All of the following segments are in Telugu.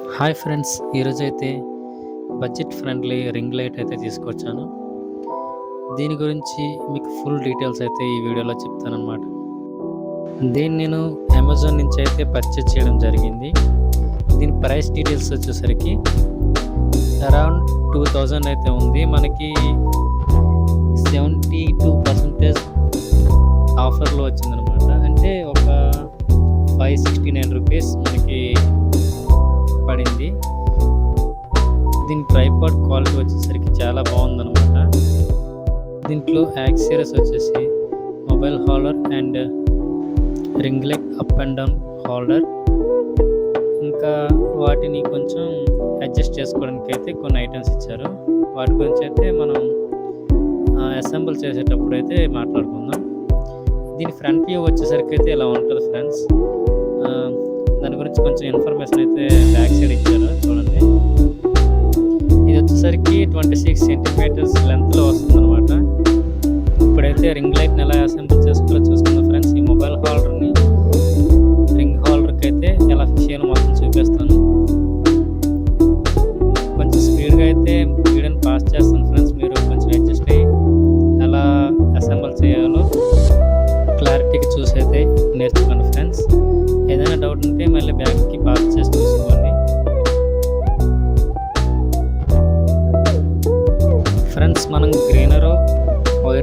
హాయ్ ఫ్రెండ్స్ ఈరోజు అయితే బడ్జెట్ ఫ్రెండ్లీ రింగ్ లైట్ అయితే తీసుకొచ్చాను. దీని గురించి మీకు ఫుల్ డీటెయిల్స్ అయితే ఈ వీడియోలో చెప్తానమాట దీన్ని నేను అమెజాన్ నుంచి అయితే పర్చేజ్ చేయడం జరిగింది. దీని ప్రైస్ డీటెయిల్స్ వచ్చేసరికి అరౌండ్ టూ థౌజండ్ అయితే ఉంది. మనకి సెవెంటీ టూ పర్సెంటేజ్ ఆఫర్లో వచ్చిందనమాట అంటే ఒక ఫైవ్ సిక్స్టీ నైన్ రూపీస్ మనకి దీని క్వాలిటీ వచ్చేసరికి చాలా బాగుందనమాట దీంట్లో యాక్సరీస్ వచ్చేసి mobile holder and ring light up and down holder ఇంకా వాటిని కొంచెం అడ్జస్ట్ చేసుకోవడానికి అయితే కొన్ని ఐటమ్స్ ఇచ్చారు. వాటి గురించి అయితే మనం అసెంబుల్ చేసేటప్పుడు అయితే మాట్లాడుకుందాం. దీని ఫ్రంట్ వ్యూ వచ్చేసరికి అయితే ఇలా ఉంటుంది ఫ్రెండ్స్? దాని గురించి కొంచెం ఇన్ఫర్మేషన్ అయితే బ్యాక్ సైడ్ ఇచ్చారు. వచ్చేసరికి ట్వంటీ సిక్స్ సెంటీమీటర్స్ లెంత్లో వస్తుంది అనమాట ఇప్పుడైతే రింగ్ లైట్ని ఎలా అసెంబుల్ చేసుకోవాలో చూసుకుందాం ఫ్రెండ్స్ ఈ మొబైల్ హోల్డర్ని రింగ్ హోల్డర్కి అయితే ఎలా ఫిక్స్ చేయాలో మొత్తం చూపిస్తాను. కొంచెం స్పీడ్గా అయితే వీడియోని పాస్ చేస్తాను ఫ్రెండ్స్ మీరు కొంచెం అడ్జస్ట్ అయ్యి ఎలా అసెంబుల్ చేయాలో క్లారిటీకి చూసి అయితే నేర్చుకోండి ఫ్రెండ్స్ ఏదైనా డౌట్ ఉంటే మళ్ళీ బ్యాక్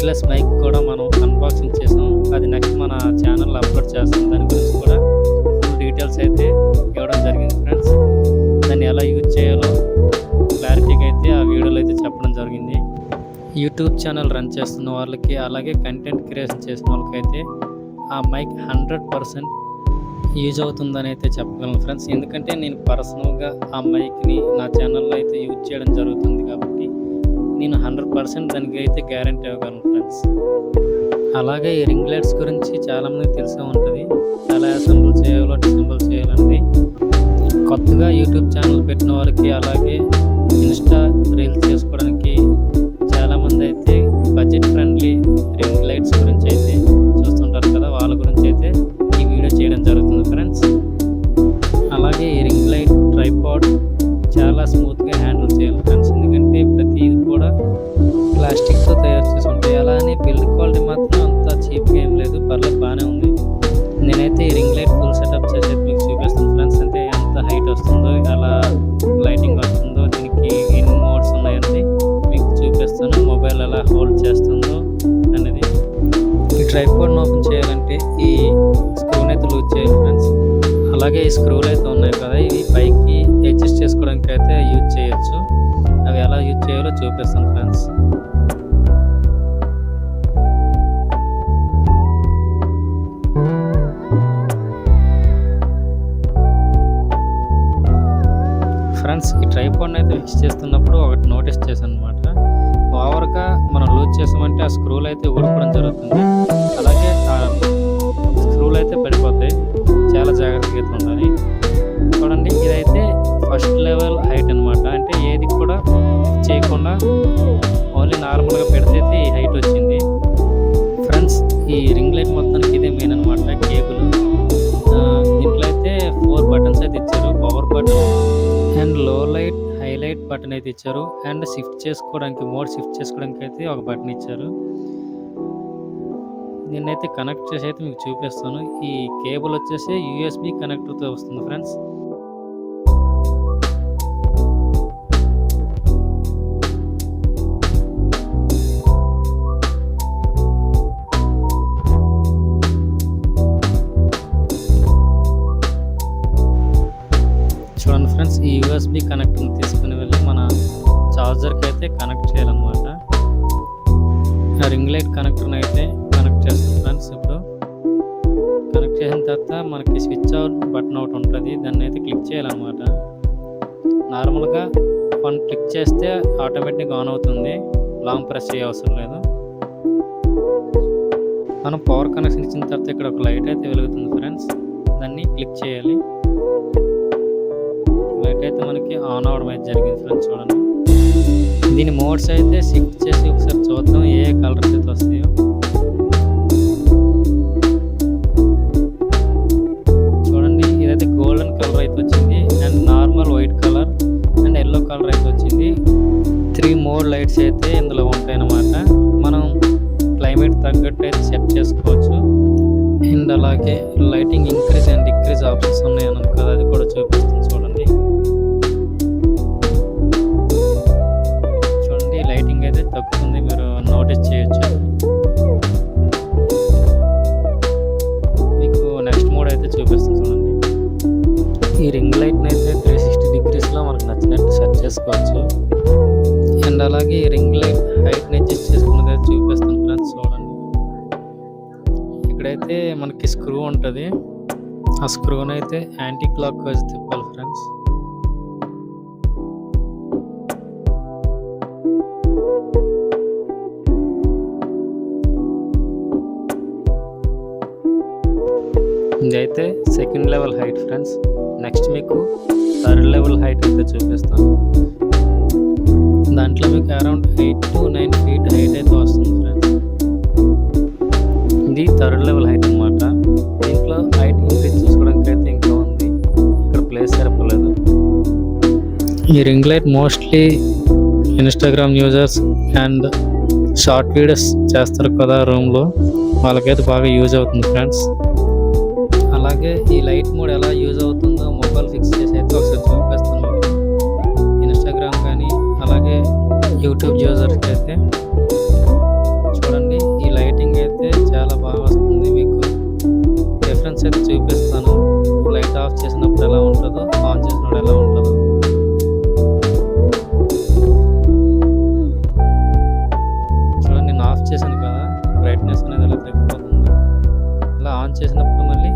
వైర్లెస్ మైక్ కూడా మనం అన్బాక్సింగ్ చేసాం. అది నెక్స్ట్ మన ఛానల్లో అప్లోడ్ చేస్తాం. దాని గురించి కూడా ఫుల్ డీటెయిల్స్ అయితే ఇవ్వడం జరిగింది ఫ్రెండ్స్ దాన్ని ఎలా యూజ్ చేయాలో క్లారిటీగా అయితే ఆ వీడియోలో అయితే చెప్పడం జరిగింది. యూట్యూబ్ ఛానల్ రన్ చేస్తున్న వాళ్ళకి అలాగే కంటెంట్ క్రియేషన్ చేసిన వాళ్ళకైతే ఆ మైక్ హండ్రెడ్ పర్సెంట్ యూజ్ అవుతుందని అయితే చెప్పగలను ఫ్రెండ్స్ ఎందుకంటే నేను పర్సనల్గా ఆ మైక్ని నా ఛానల్లో అయితే యూజ్ చేయడం జరుగుతుంది కాబట్టి నేను హండ్రెడ్ పర్సెంట్ దానికి అయితే గ్యారంటీ ఇవ్వగలను ఫ్రెండ్స్. అలాగే ఈ రింగ్ లైట్స్ గురించి చాలామందికి తెలిసే ఉంటుంది. ఎలా అసెంబుల్ చేయాలో డిసెంబుల్ చేయాలనేది కొత్తగా యూట్యూబ్ ఛానల్ పెట్టిన వారికి అలాగే ఇన్స్టా రీల్స్ చేసుకోవడానికి చాలామంది అయితే బడ్జెట్ ఫ్రెండ్లీ మొబైల్ చేస్తుందో అనేది ఈ ట్రైపాడ్ని ఓపెన్ చేయాలంటే ఈ స్క్రూని అయితే లూజ్ చేయాలి ఫ్రెండ్స్. అలాగే ఈ స్క్రూలు అయితే ఉన్నాయి కదా ఇవి పైకి అడ్జస్ట్ చేసుకోవడానికి అయితే యూజ్ చేయొచ్చు. అవి ఎలా యూజ్ చేయాలో చూపిస్తాను ఫ్రెండ్స్. ఫ్రెండ్స్ ఈ ట్రైపాడ్ని అయితే ఫిక్స్ చేస్తున్నప్పుడు ఒకటి నోటీస్ చేశాను అనమాట చేసామంటే ఆ స్క్రూలు అయితే ఊడిపోవడం జరుగుతుంది. అలాగే స్క్రూలు అయితే పడిపోతాయి చాలా జాగ్రత్తగా అయితే ఉండాలి. చూడండి ఇదైతే ఫస్ట్ లెవెల్ హైట్ అనమాట అంటే ఏది కూడా చేయకుండా ఓన్లీ నార్మల్గా పెడితే ఈ హైట్ వచ్చింది. ఫ్రెండ్స్ ఈ రింగ్ లైట్ మొత్తానికి ఇదే మెయిన్ అనమాట కేబుల్ దీంట్లో అయితే ఫోర్ బటన్స్ అయితే ఇచ్చారు. పవర్ బటన్ అండ్లో లైట్ హైలైట్ బటన్ అయితే ఇచ్చారు. అండ్ షిఫ్ట్ చేసుకోవడానికి మోడ్ షిఫ్ట్ చేసుకోవడానికి అయితే ఒక బటన్ ఇచ్చారు. నేనైతే కనెక్ట్ చేసి అయితే మీకు చూపిస్తాను. ఈ కేబుల్ వచ్చేసి యూఎస్బి కనెక్టర్తో వస్తుంది ఫ్రెండ్స్ చూడండి ఫ్రెండ్స్ ఈ యూఎస్బి కనెక్టర్ని తీసుకుని వెళ్ళి మన చార్జర్కి అయితే కనెక్ట్ చేయాలన్నమాట. ఆ రింగ్ లైట్ కనెక్టర్ని అయితే కనెక్ట్ చేస్తాం ఫ్రెండ్స్ ఇప్పుడు. కనెక్ట్ చేసిన తర్వాత మనకి స్విచ్ అవుట్ బటన్ ఒకటి ఉంటుంది దాన్ని అయితే క్లిక్ చేయాలన్నమాట. నార్మల్గా వన్ క్లిక్ చేస్తే ఆటోమేటిక్గా ఆన్ అవుతుంది లాంగ్ ప్రెస్ చేయ అవసరం లేదు. మనం పవర్ కనెక్షన్ ఇచ్చిన తర్వాత ఇక్కడ ఒక లైట్ అయితే వెలుగుతుంది ఫ్రెండ్స్ దాన్ని క్లిక్ చేయాలి. లైట్ అయితే మనకి ఆన్ అవడం అయితే జరిగింది ఫ్రెండ్స్ చూడండి. దీని మోడ్స్ అయితే షిఫ్ట్ చేసి ఒకసారి చూద్దాం ఏ ఏ కలర్స్ అయితే వస్తాయో. చూడండి ఇదైతే గోల్డెన్ కలర్ అయితే వచ్చింది and normal white colour and yellow colour అయితే వచ్చింది. త్రీ మోడ్ లైట్స్ అయితే ఇందులో ఉంటాయి అన్నమాట మనం క్లైమేట్ తగ్గట్టు అయితే సెట్ చేసుకోవచ్చు. అండ్ అలాగే lighting increase and decrease options ఉన్నాయి అన్నాను కదా అది కూడా చేసుకోవచ్చు అండ్ అలాగే రింగ్ లైట్ హైట్ని అడ్జస్ట్ చేసుకున్నది చూపిస్తాను ఫ్రెండ్స్ చూడండి. ఇక్కడైతే మనకి స్క్రూ ఉంటుంది. ఆ స్క్రూని అయితే యాంటీ క్లాక్ వైజ్ తిప్పాలి ఫ్రెండ్స్ ఇదైతే second level height friends next మీకు థర్డ్ లెవెల్ హైట్ అయితే చూపిస్తాను. దాంట్లో మీకు around eight to nine feet height అయితే వస్తుంది ఫ్రెండ్స్ ఇది థర్డ్ లెవెల్ హైట్ అన్నమాట. దీంట్లో హైట్ ఇంక్రీజ్ చేసుకోవడానికి అయితే ఇంకా ఉంది. ఇక్కడ ప్లేస్ సరిపోలేదు. ఈ ring light mostly Instagram users and short videos చేస్తారు కదా రూమ్లో వాళ్ళకైతే బాగా యూజ్ అవుతుంది ఫ్రెండ్స్ అలాగే ఈ లైట్ మోడ్ ఎలా యూజ్ అవుతుంది మొబైల్ ఫిక్స్ చేసి అయితే ఒకసారి చూపిస్తాను. ఇన్స్టాగ్రామ్ కానీ అలాగే యూట్యూబ్ యూజర్స్కి అయితే చూడండి ఈ లైటింగ్ అయితే చాలా బాగా వస్తుంది మీకు. డిఫరెన్స్ అయితే చూపిస్తాను. లైట్ ఆఫ్ చేసినప్పుడు ఎలా ఉంటుందో ఆన్ చేసినప్పుడు ఎలా ఉంటుందో. చూడండి నేను ఆఫ్ చేశాను కదా బ్రైట్నెస్ అనేది ఎలా తగ్గిపోతుంది. అలా ఆన్ చేసినప్పుడు మళ్ళీ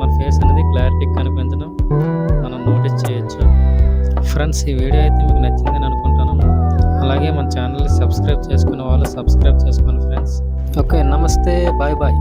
మన ఫేస్ అనేది క్లారిటీ కనిపించడం ఫ్రెండ్స్ ఈ వీడియో అయితే మీకు నచ్చిందని అనుకుంటున్నాను అలాగే మన ఛానల్ని సబ్స్క్రైబ్ చేసుకునే వాళ్ళు సబ్స్క్రైబ్ చేసుకోండి ఫ్రెండ్స్. ఓకే నమస్తే బాయ్ బాయ్.